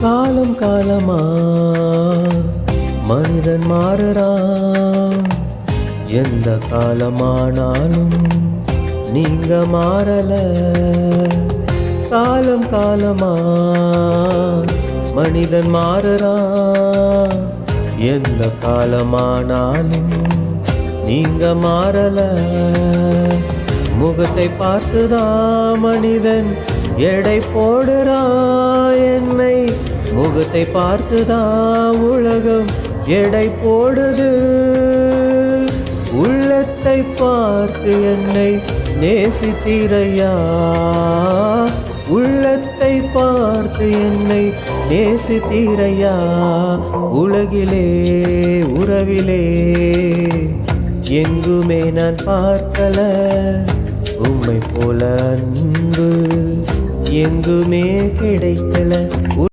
காலம் காலமா? மனிதன் மாறுறான். எந்த காலமானாலும் நீங்க மாறல. காலம் காலமா? மனிதன் மாறுறான். எந்த காலமானாலும் நீங்க மாறல. முகத்தை பார்த்துதான் மனிதன் எடை போடுறா என்னை. முகத்தை பார்த்துதான் உலகம். எடை போடுது. உள்ளத்தை பார்த்து என்னை நேசித்தீரையா. உள்ளத்தை பார்த்து என்னை நேசித்தீரையா. உலகிலே உறவிலே. எங்குமே நான் பார்க்கல. உம்மை போல அன்பு. எங்குமே கிடைக்கல.